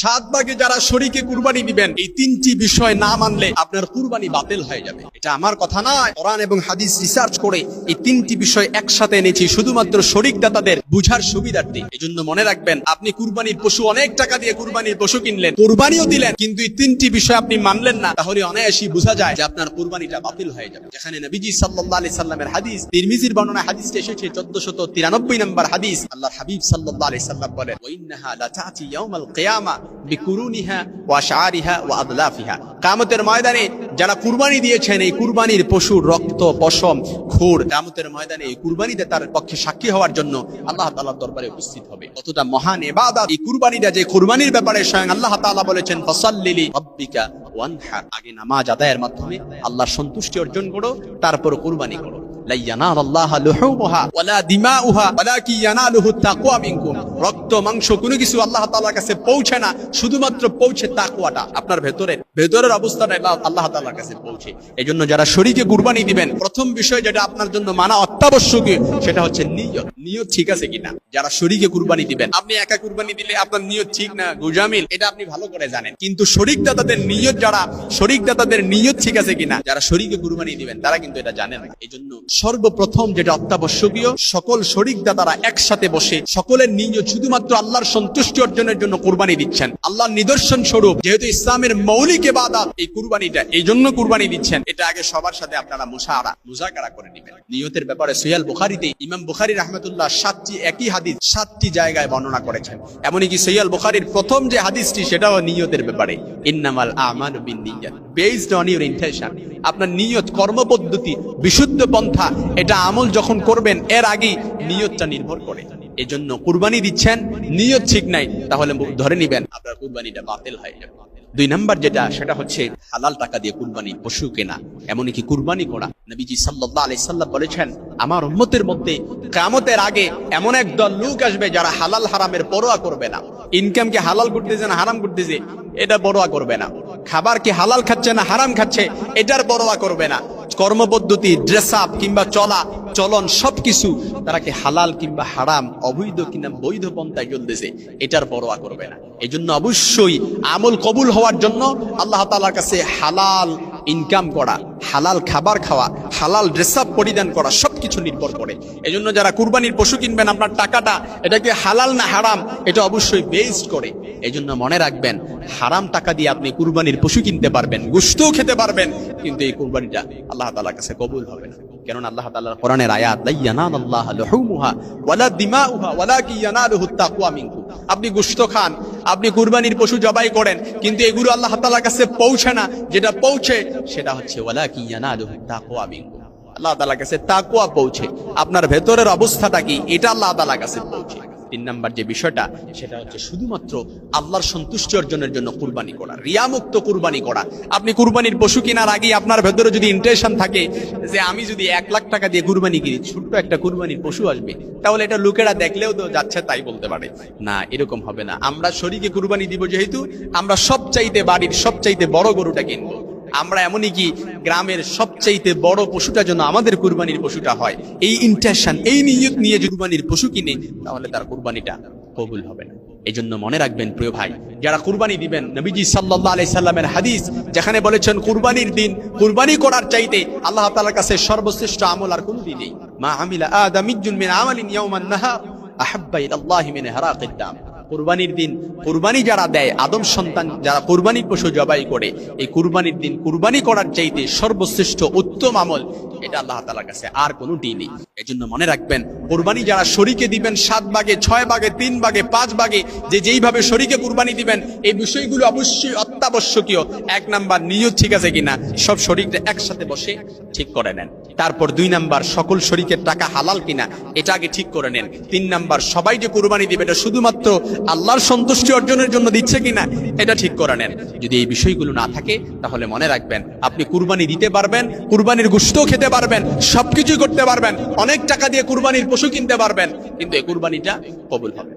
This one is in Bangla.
সাত ভাগে যারা শরীকে কুরবানি দিবেন, এই তিনটি বিষয় না মানলে আপনার কুরবানি বাতিল হয়ে যাবে। এটা আমার কথা নয়। কোরআন এবং হাদিস রিসার্চ করে এই তিনটি বিষয় একসাথে এনেছি, শুধুমাত্র শরিক দাতাদের বুঝার সুবিধার্থে। এই জন্য মনে রাখবেন, আপনি কুরবানির পশু অনেক টাকা দিয়ে কুরবানির পশু কিনলেন, কুরবানিও দিলেন, কিন্তু এই তিনটি বিষয় আপনি মানলেন না। তাহলে অনায়াসই বোঝা যায় যে আপনার কুরবানিটা বাতিল হয়ে যাবে। যেখানে নবীজি সাল্লাল্লাহু আলাইহি সাল্লামের হাদিস, তিরমিজির বর্ণনা হাদিসটা এসেছে 1493 নম্বর হাদিস। আল্লাহ হাবিব সাল্লাল্লাহু আলি সাল্লাম বলেন কিয়ামতের ময়দানে যারা কুরবানি দিয়েছেন এই কুরবানির পশুর রক্ত, পশম, খুর কিয়ামতের ময়দানে এই কুরবানিতে তার পক্ষে সাক্ষী হওয়ার জন্য আল্লাহ দরবারে উপস্থিত হবে। কতটা মহান ইবাদত, এই কুরবানিটা যে কুরবানির ব্যাপারে স্বয়ং আল্লাহ তাআলা বলেছেন, ফাসাল্লিলি আগে নামাজ আদায়ের মাধ্যমে আল্লাহর সন্তুষ্টি অর্জন করো, তারপর কুরবানি করো। রক্ত, মাংস, কোনো কিছু আল্লাহ তাআলার কাছে পৌঁছে না, শুধুমাত্র পৌঁছে তাকওয়াটা। আপনার ভেতরে, ভেতরের অবস্থাটা আল্লাহ- তাআলার কাছে পৌঁছে। এজন্য যারা শরীকে কুরবানি দিবেন, প্রথম বিষয় যেটা আপনার জন্য মানা অত্যাবশ্যকীয়, সেটা হচ্ছে নিয়ত। নিয়ত ঠিক আছে কিনা? যারা শরীকে কুরবানি দিবেন, আপনি একা কুরবানি দিলে আপনার নিয়ত ঠিক না, গুজামিল, এটা আপনি ভালো করে জানেন। কিন্তু শরিক দাতাদের নিয়ত যারা শরিক দাতাদের নিয়ত ঠিক আছে কিনা? যারা শরীকে কুরবানি দিবেন, তারা কিন্তু এটা জানেন এই জন্য সর্বপ্রথম যেটা অত্যাবশ্যকীয়, সকল শরিক দাতারা একসাথে বসে সকলের নিয়ত শুধুমাত্র আল্লাহর সন্তুষ্টি অর্জনের জন্য কুরবানি দিচ্ছেন। আল্লাহর নিদর্শন স্বরূপ যেহেতু ইসলামের মৌলিক এবাদত এই কুরবানিটা এই জন্য কুরবানি দিচ্ছেন। এটা আগে সবার সাথে আপনারা মুসাহারা মুজাকারা করে নেবেন। নিয়তের ব্যাপারে সৈয়াল বুখারিতে ইমাম বুখারি রহমতুল্লাহ সাতটি একই হাদিস সাতটি জায়গায় বর্ণনা করেছেন। এমনকি সৈয়াল বুখারির প্রথম যে হাদিসটি সেটাও নিয়তের ব্যাপারে। ইন্নামাল আমাল বিন নিয়াত বেসড অন ইউর ইন্টেনশন আপনার নিয়ত, কর্মপদ্ধতি, বিশুদ্ধ পন্থা এটা আমল যখন করবেন, এর আগেই নিয়তটা নির্ভর করে। এজন্য কুরবানি দিচ্ছেন, নিয়ত ঠিক নাই, তাহলে ধরে নিবেন, আপনার কুরবানিটা বাতিল হয়ে যাবে। দুই নাম্বার যেটা, সেটা হচ্ছে হালাল টাকা দিয়ে কুরবানি পশু কেনা, এমনকি কুরবানি করা। নবীজি সাল্লাল্লাহু আলাইহি সাল্লাম বলেছেন, আমার উম্মতের মধ্যে কিয়ামতের আগে এমন এক দল লোক আসবে যারা হালাল হারামের পরোয়া করবে না। ইনকামকে হালাল করতেছে না হারাম করতেছে, এটা পরোয়া করবে না। খাবার কি হালাল খাচ্ছে না হারাম খাচ্ছে, এটার পরোয়া করবে না। কর্মপদ্ধতি ড্রেস আপ কিংবা চলা, চলন সবকিছু তারা কি হালাল কিংবা হারাম, অবৈধ কিংবা বৈধ পন্থায় চলতেছে, এটার পরোয়া করবে না। এই জন্য অবশ্যই আমল কবুল হওয়ার জন্য আল্লাহ তালার কাছে হালাল ইনকাম করা, হালাল খাবার খাওয়া, হালাল ড্রেস আপ পরিধান করা সবকিছু নির্ভর করে। এই জন্য যারা কুরবানির পশু কিনবেন, আপনার টাকাটা এটা কি হালাল না হারাম, এটা অবশ্যই বেসড করে। এই জন্য মনে রাখবেন, হারাম টাকা দিয়ে আপনি কুরবানির পশু কিনতে পারবেন গুস্তও খেতে পারবেন কিন্তু এই কুরবানিটা আল্লাহ তালার কাছে কবুল হবে না। কেননা আল্লাহ কোরআনের আয়াত লুহুমুহা ওয়ালা আপনি খান, আপনি কুরবানির পশু জবাই করেন, কিন্তু এগুলো আল্লাহ তাআলার কাছে পৌঁছে না। যেটা পৌঁছে সেটা হচ্ছে, ওয়ালাকি ইয়ানালুহু তাকওয়া আল্লাহ কাছে পৌঁছে। আপনার ভেতরের অবস্থাটা কি? এটা আল্লাহ তাআলার কাছে পৌঁছে। তিন নাম্বার যে বিষয়টা, সেটা হচ্ছে শুধুমাত্র আল্লাহর সন্তুষ্টি অর্জনের জন্য কুরবানি করা, রিয়ামুক্ত কুরবানি করা। আপনি কুরবানির পশু কেনার আগে আপনার ভেতরে যদি ইন্টেনশন থাকে যে আমি যদি এক লাখ টাকা দিয়ে কুরবানি কিনি, ছোট্ট একটা কুরবানির পশু আসবে, তাহলে এটা লোকেরা দেখলেও তো যাচ্ছে তাই বলতে পারে। না, এরকম হবে না। আমরা শরীকে কুরবানি দিব যেহেতু, আমরা সবচাইতে বাড়ির সবচাইতে বড় গরুটা কিনবো। আমরা এমনই কি গ্রামের সবচাইতে বড় পশুটা যেন আমাদের কুরবানির পশুটা হয়। এই ইন্টেনশন এই নিয়ত নিয়ে যদি কুরবানির পশু কিনে, তাহলে তার কুরবানিটা কবুল হবে না। এই জন্য মনে রাখবেন, প্রিয় ভাই, যারা কুরবানি দিবেন, নবীজি সাল্লাল্লাহু আলাইহি সাল্লামের হাদিস, যেখানে বলেছেন, কুরবানির দিন, কুরবানি করার চাইতে আল্লাহ তাআলার কাছে সর্বশ্রেষ্ঠ আমল আর কোনো দিনই মা আমিলা আদামিজুন মিন আমালিন ইয়াওমান নাহার, আহাব্বা ইলাল্লাহি মিন হারাকিদ দাম। কুরবানির দিন কোরবানি যারা দেয়, আদম সন্তান যারা কুরবানির পশু জবাই করে, এই কুরবানির দিন কুরবানি করার চাইতে সর্বশ্রেষ্ঠ উত্তম আমল, এটা আল্লাহ তালার কাছে আর কোনো ডি নেই এই জন্য মনে রাখবেন, কুরবানি যারা শরীকে দিবেন, সাত ভাগে, ছয় ভাগে, তিন ভাগে, পাঁচ ভাগে, যে যেইভাবে শরীকে কুরবানি দিবেন, এই বিষয়গুলো অবশ্যই অত্যাবশ্যকীয়। এক নাম্বার নিয়ত ঠিক আছে কিনা, সব শরীরটা একসাথে বসে ঠিক করে নেন। তারপর দুই নাম্বার সকল শরীকের টাকা হালাল কিনা, এটা আগে ঠিক করে নেন। তিন নাম্বার সবাই যে কুরবানি দিবে, এটা শুধুমাত্র আল্লাহর সন্তুষ্টি অর্জনের জন্য দিচ্ছে কিনা, এটা ঠিক করে নেন। যদি এই বিষয়গুলো না থাকে, তাহলে মনে রাখবেন, আপনি কুরবানি দিতে পারবেন, কুরবানির গুস্তও খেতে পারবেন, সবকিছুই করতে পারবেন অনেক টাকা দিয়ে কুরবানির পশু কিনতে পারবেন কিন্তু এই কুরবানিটা কবুল হবে।